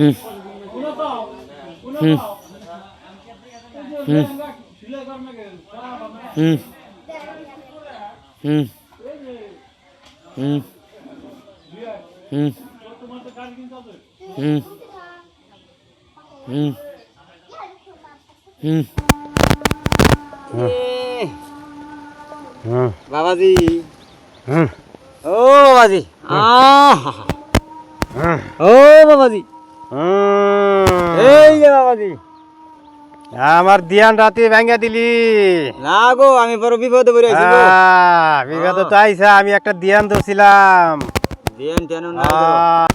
হুম হুম হুম হুম হুম হুম হুম হুম হুম হুম বাবাজি ও বাবাজি ও বাবাজি এই যে বাবাজি। আমার দিয়ান রাতে ভেঙে দিলি। না গো আমি বড় বিপদে পড়ে আছি বিগত তো আইসা আমি একটা দিয়ান না গো।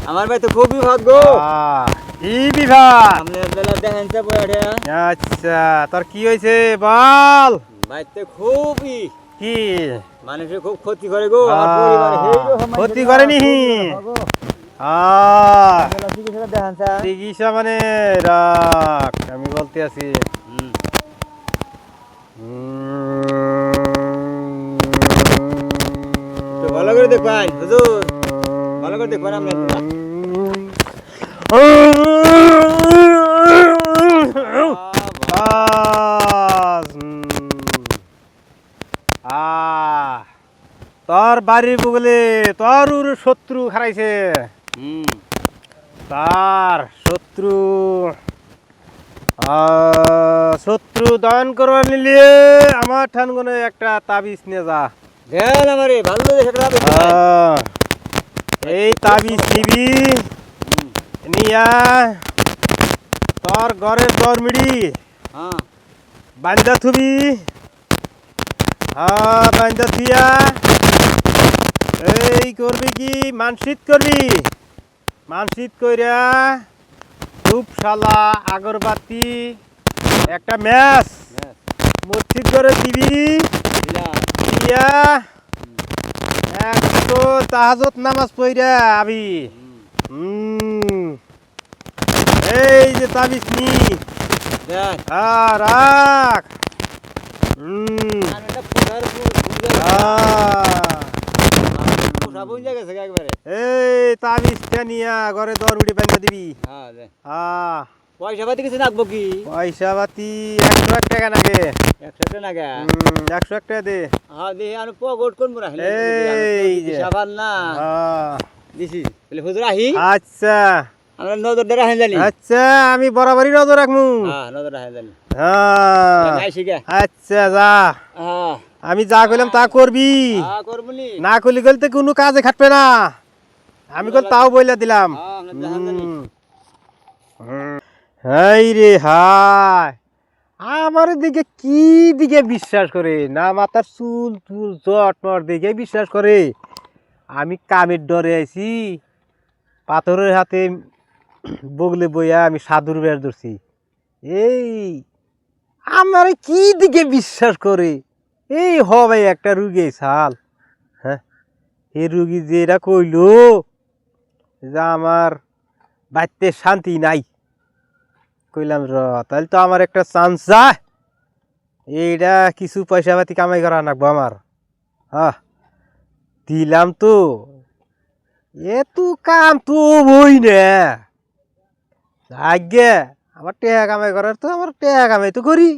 আমার ভাই তো খুব বিপদ গো। আহ, কি বিভাগ বেলা দেখেন সে পড়ে আচ্ছা তোর কি বল? খুবই কি? মানুষের খুব ক্ষতি করে গো। আমার পরিবারে ক্ষতি করেনি? খুব বিপদ গো। আহ, বেলা চিকিৎসা মানে রাখ আমি বলতে আছি। ভালো করে দেখবেন হুজুর। ভালো করে দেখবেন তোর বাড়ির বগলে তোর শত্রু খারাইছে হুম। তার শত্রু শত্রু দমন করবার নিলে আমার ঠান কোনো একটা তাবিজ নিয়ে যা। দেন এই তাবিজ নিবি। নিয়া। তোর ঘরের গরমিড়ি হ্যাঁ বান্দা থুবি। হ্যাঁ বান্দা থুইয়া এই করবি কি? মানসিক করবি মানসিক কইরা ধূপশালা আগরবাতি একটা ম্যাচ। মসজিদ করে দিবি। দিয়া একশো তাহাজত নামাজ পইরা আবি। এই যে তাবিজ নি। আ, রাখ। হুম। আর পুঁজা গেছে। একবারে। এই তাবিজটা নিয়া ঘরে দর উড়ি বান্ধা দিবি। হ্যাঁ। পয়সা পাতি কিছু রাখব কি? পয়সা পাতি একশো এক টাকা নাগে। একশো টাকা নাগা? একশো এক টাকা দে। হ্যাঁ দেখি আমি পগট করব রাখলে এই যে। সাবান না। আ, দিছি। বলে হুজুর আহি। আচ্ছা। আমরা নজর দিয়ে রাখেন জানি। আচ্ছা আমি বরাবরই নজর রাখমু। হ্যাঁ নজর রাখেন জানি। হ্যাঁ। আচ্ছা যা। হ্যাঁ। আমি যা কইলাম তা করবি। হ্যাঁ নি করলি গেলে তো কোনো কাজে খাটবে না। আমি কল তাও বইলা দিলাম। হ্যাঁ আমরা হাই রে হাই। আমার দিকে কি দিকে বিশ্বাস করে? না মাথার চুল চুল জট মট দিকে বিশ্বাস করে। আমি কামের ডরে আইছি। পাথরের হাতে বগলে বইয়া আমি সাধুর বের ধরছি। এই আমার কি দিকে বিশ্বাস করে? এই হবে একটা রুগী সাল হ্যাঁ? এই রুগী যে যেটা কইলো যে আমার বাড়িতে শান্তি নাই। কইলাম, র তাহলে তো আমার একটা চান্স যায় এইটা কিছু পয়সা পাতি কামাই করা নাকবো আমার। হ্যাঁ দিলাম তো। এ তু কাম তো বই না। আগে আমার টেহা কামাই করার তো আমার টেহা কামাই তো করি।